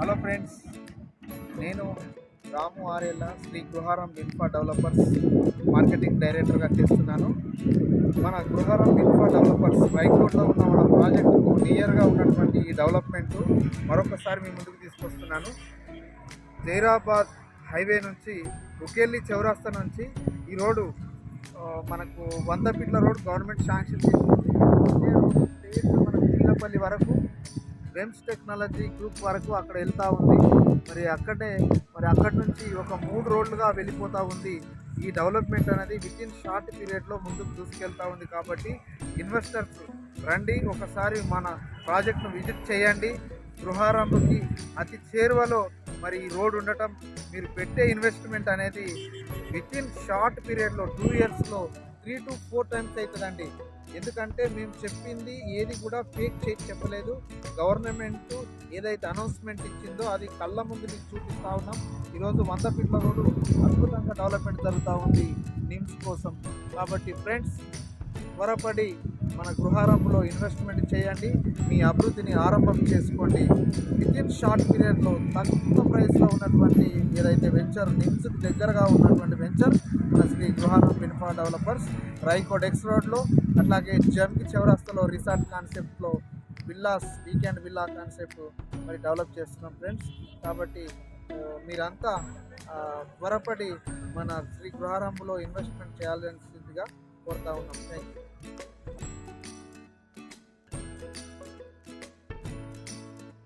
Hello friends నేను Ramu ఆర్ఎల్ల Sri Gruharam infra developers marketing డైరెక్టర్గా చేస్తున్నాను. మన గృహారం ఇన్ఫా డెవలపర్స్ బైక్ రోడ్లో ఉన్న మన ప్రాజెక్టుకు నియర్గా ఉన్నటువంటి ఈ డెవలప్మెంట్ మరొకసారి మీ ముందుకు తీసుకొస్తున్నాను. జైరాబాద్ హైవే నుంచి ఉకేలి చౌరాస్తా నుంచి ఈ రోడ్డు మనకు వంద ఫీట్ల రోడ్ గవర్నమెంట్ శాంక్షన్ చేసింది. రోడ్డు మనకు చిల్లపల్లి వరకు వెమ్స్ టెక్నాలజీ గ్రూప్ వరకు అక్కడ వెళ్తూ ఉంది. మరి అక్కడే మరి అక్కడి నుంచి ఒక మూడు రోడ్లుగా వెళ్ళిపోతూ ఉంది. ఈ డెవలప్మెంట్ అనేది విత్ ఇన్ షార్ట్ పీరియడ్లో ముందుకు దూసుకెళ్తా ఉంది కాబట్టి ఇన్వెస్టర్స్ రండి ఒకసారి మన ప్రాజెక్ట్ను విజిట్ చేయండి. గృహారంభకి అతి చేరువలో మరి ఈ రోడ్ ఉండటం మీరు పెట్టే ఇన్వెస్ట్మెంట్ అనేది విత్ ఇన్ షార్ట్ పీరియడ్లో టూ ఇయర్స్లో త్రీ టు ఫోర్ టైమ్స్ అవుతుందండి ఎందుకంటే మేము చెప్పింది ఏది కూడా ఫేక్ చేసి చెప్పలేదు. గవర్నమెంట్ ఏదైతే అనౌన్స్మెంట్ ఇచ్చిందో అది కళ్ళ ముందు మీకు చూపిస్తూ ఉన్నాం. ఈరోజు వంద ఫీట్ల రోడ్డు అద్భుతంగా డెవలప్మెంట్ జరుగుతూ ఉంది నిమ్స్ కోసం. కాబట్టి ఫ్రెండ్స్ త్వరపడి మన గృహారంభంలో ఇన్వెస్ట్మెంట్ చేయండి. మీ అభివృద్ధిని ఆరంభం చేసుకోండి. వితిన్ షార్ట్ పీరియడ్లో తక్కువ ప్రైస్లో ఉన్నటువంటి ఏదైతే వెంచర్ నిమ్స్కి దగ్గరగా ఉన్నటువంటి వెంచర్ మన Sri Gruharam infra developers Raikod X రోడ్లో అట్లాగే జమ్కి చౌరాస్తాలో రిసార్ట్ కాన్సెప్ట్లో విల్లాస్ వీకెండ్ విల్లా కాన్సెప్ట్ మరి డెవలప్ చేస్తున్నాం ఫ్రెండ్స్. కాబట్టి మీరంతా త్వరపడి మన శ్రీ గృహారంభంలో ఇన్వెస్ట్మెంట్ చేయాల్సిందిగా కోరుతా ఉన్నాం. Thank you